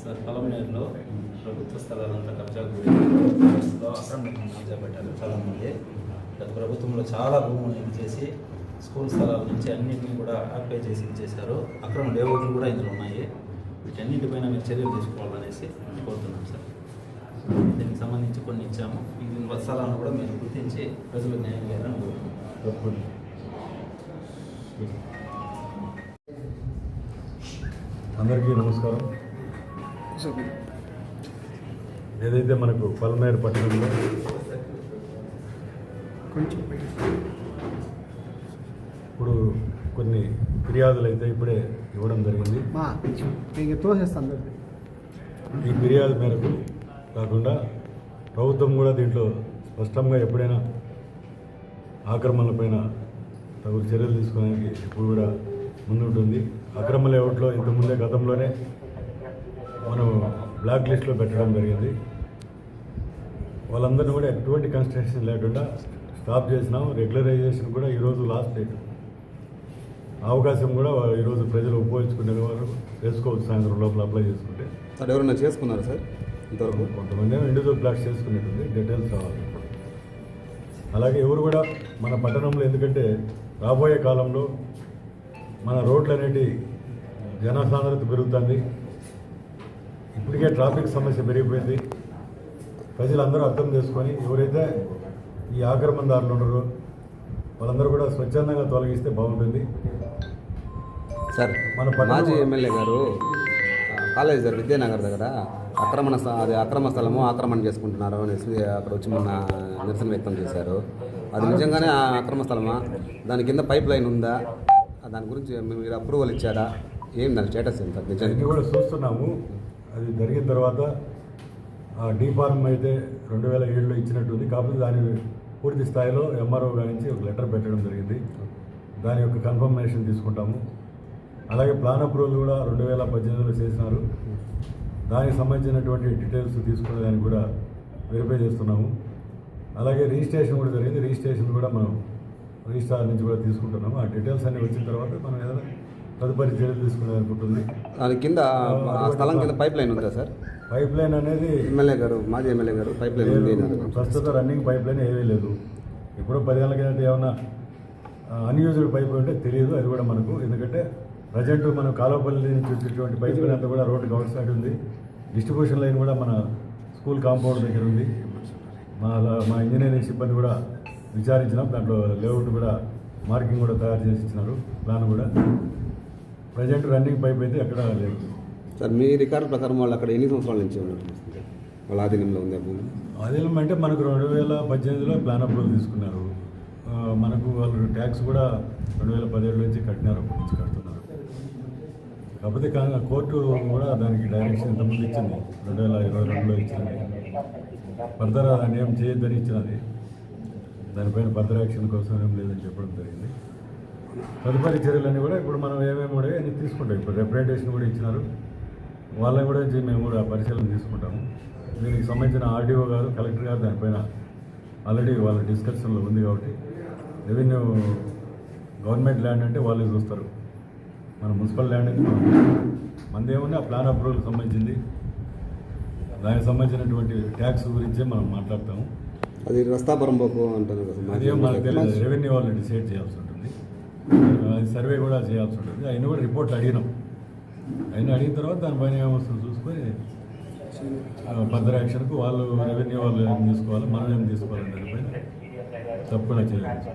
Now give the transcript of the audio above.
Sir పలమనేరులో ప్రభుత్వ స్థలాలంతా కబ్జా గురి ప్రస్తుతం అక్రమ నిర్మాణాలు చాలామంది. గత ప్రభుత్వంలో చాలా భూములు ఇది చేసి స్కూల్ స్థలాల నుంచి అన్నింటినీ కూడా ఆక్యుపై చేసి ఇచ్చేశారు. అక్రమ లేఅవుట్లు కూడా ఇందులో ఉన్నాయి. వీటన్నింటిపైన మీరు చర్యలు తీసుకోవాలనేసి కోరుతున్నాం సార్. సంబంధించి కొన్ని ఇచ్చాము. ఈ స్థలాలను కూడా మీరు గుర్తించి ప్రజలకు న్యాయం చేయాలని కోరుకుంటున్నాం అందరికీ నమస్కారం. ఏదైతే మనకు పలమనేరు పట్టణంలో కొంచెం ఇప్పుడు కొన్ని ఫిర్యాదులు అయితే ఇప్పుడే ఇవ్వడం జరిగింది. తోసేస్తాను ఈ ఫిర్యాదు మేరకు కాకుండా ప్రభుత్వం కూడా దీంట్లో స్పష్టంగా ఎప్పుడైనా ఆక్రమణలపైన తగు చర్యలు తీసుకోవడానికి ఇప్పుడు కూడా ముందుంటుంది. అక్రమ లేఅవుట్లో ఇంతకుముందే గతంలోనే మనం బ్లాక్ లిస్ట్లో పెట్టడం జరిగింది. వాళ్ళందరినీ కూడా ఎటువంటి కన్స్ట్రక్షన్ లేకుండా స్టాప్ చేసినాం. రెగ్యులరైజేషన్ కూడా ఈరోజు లాస్ట్ డేట్ అవకాశం కూడా ఈరోజు ప్రజలు ఉపయోగించుకునే వారు చేసుకోవచ్చు సాయంత్రం లోపల అప్లై చేసుకుంటే. సార్ ఎవరైనా చేసుకున్నారా సార్? ఇంతవరకు కొంతమంది ఇండివిజువల్ ప్లాట్స్ చేసుకునేటుంది డీటెయిల్స్ కావాలి అలాగే ఎవరు కూడా మన పట్టణంలో ఎందుకంటే రాబోయే కాలంలో మన రోడ్లు అనేటి జనసాంద్రత పెరుగుతుంది. ఇప్పటికే ట్రాఫిక్ సమస్య పెరిగిపోయింది. ప్రజలందరూ అర్థం చేసుకొని ఎవరైతే ఈ ఆక్రమణదారులు ఉన్నారో వాళ్ళందరూ కూడా స్వచ్ఛందంగా తొలగిస్తే బాగుంటుంది. సార్ మన మాజీ ఎమ్మెల్యే గారు కాలేజ్ దగ్గర విద్యానగర్ దగ్గర ఆక్రమణ స్థ- అది అక్రమ స్థలము ఆక్రమణ చేసుకుంటున్నారు అనేసి అక్కడ వచ్చి మొన్న నిరసన వ్యక్తం చేశారు. అది నిజంగానే ఆ అక్రమ స్థలమా? దాని కింద పైప్ లైన్ ఉందా? దాని గురించి మీరు అప్రూవల్ ఇచ్చారా? ఏం దాని స్టేటస్ ఏంటి సార్ కూడా చూస్తున్నాము. అది జరిగిన తర్వాత ఆ డీ అయితే రెండు వేల ఏడులో ఇచ్చినట్టుంది కాకపోతే దాని పూర్తి స్థాయిలో ఎంఆర్ఓ గారించి ఒక లెటర్ పెట్టడం జరిగింది. దాని యొక్క కన్ఫర్మేషన్ తీసుకుంటాము. అలాగే ప్లాన్ అప్రూవల్ కూడా రెండు వేల పద్దెనిమిదిలో చేసినారు. దానికి సంబంధించినటువంటి డీటెయిల్స్ తీసుకునే దానికి కూడా వెరిఫై చేస్తున్నాము. అలాగే రిజిస్ట్రేషన్ కూడా జరిగింది. రిజిస్ట్రేషన్ కూడా మనం రిజిస్ట్రార్ నుంచి కూడా తీసుకుంటున్నాము. ఆ డీటెయిల్స్ అన్ని వచ్చిన తర్వాత మనం ఏదైనా తదుపరి చర్యలు తీసుకునే అనుకుంటుంది. దాని కింద ఆ స్థలం కింద పైప్ లైన్ ఉందా సార్? పైప్ లైన్ అనేది ఎమ్మెల్యే గారు మాజీ ఎమ్మెల్యే గారు పైప్ లైన్ ఉంది. అన్నారు. ప్రస్తుత రన్నింగ్ పైప్ లైన్ ఏమీ లేదు. ఇప్పుడు పదేళ్ళ కిందట ఏమన్నా అన్యూజ్డ్ పైప్ ఉంటే తెలియదు. అది కూడా మనకు. ఎందుకంటే ప్రజెంట్ మన కాలువపల్లి నుంచి వచ్చేటువంటి పైప్ లైన్ అంతా కూడా రోడ్డు అవుట్ సైడ్ ఉంది. డిస్ట్రిబ్యూషన్ లైన్ కూడా మన స్కూల్ కాంపౌండ్ దగ్గర ఉంది. మా మా ఇంజనీరింగ్ సిబ్బంది కూడా విచారించినాం. దాంట్లో లేఅవుట్ కూడా మార్కింగ్ కూడా తయారు చేసి ఇచ్చినారు. ప్లాన్ కూడా. ప్రజెంట్ రన్నింగ్ పైప్ అయితే ఎక్కడ లేదు. సార్ మీ రికార్డు ప్రకారం వాళ్ళు అక్కడ ఎన్ని సంవత్సరాల నుంచి ఉన్నట్టు వాళ్ళ ఆధీనంలో ఉంది భూమి? అదేం అంటే మనకు రెండు వేల పద్దెనిమిదిలో ప్లాన్ అప్రూవల్ తీసుకున్నారు. మనకు వాళ్ళు ట్యాక్స్ కూడా రెండు వేల పదిహేడు నుంచి కట్టినారు కడుతున్నారు కాకపోతే కా- కోర్టు కూడా దానికి డైరెక్షన్ ఇంతకుముందు ఇచ్చింది. రెండు వేల ఇరవై రెండులో ఇచ్చింది. ఫర్దర్ దాన్ని ఏం చేయొద్దని ఇచ్చినది. దానిపైన ఫర్దర్ యాక్షన్ కోసం ఏం లేదని చెప్పడం జరిగింది. తదుపరి చర్యలన్నీ కూడా ఇప్పుడు మనం ఏమేమి కూడా అన్ని తీసుకుంటాం. ఇప్పుడు రిప్రజెంటేషన్ కూడా ఇచ్చినారు. వాళ్ళని కూడా మేము కూడా పరిశీలన తీసుకుంటాము. దీనికి సంబంధించిన ఆర్డీఓ గారు కలెక్టర్ గారు దానిపైన ఆల్రెడీ వాళ్ళ డిస్కషన్లో ఉంది కాబట్టి రెవెన్యూ గవర్నమెంట్ ల్యాండ్ అంటే వాళ్ళే చూస్తారు. మన మున్సిపల్ ల్యాండ్ మనది ఏముంది? ఆ ప్లాన్ అప్రూవల్కి సంబంధించింది. దానికి సంబంధించినటువంటి ట్యాక్స్ గురించే మనం మాట్లాడతాము. అది రస్తాపురం పోకు అంటారు అదేం మనకు. తెలియదు. రెవెన్యూ వాళ్ళు డిసైడ్ చేయాల్సి ఉంటుంది. అది సర్వే కూడా చేయాల్సి ఉంటుంది. అయినా కూడా రిపోర్ట్ అడిగినాం. అయినా అడిగిన తర్వాత దానిపైన ఏమొస్తుందో చూసుకొని ఫర్దర్ యాక్షన్కు వాళ్ళు రెవెన్యూ వాళ్ళు ఏం తీసుకోవాలి మనం ఏం తీసుకోవాలి దానిపైన తప్పకుండా చేయాలి.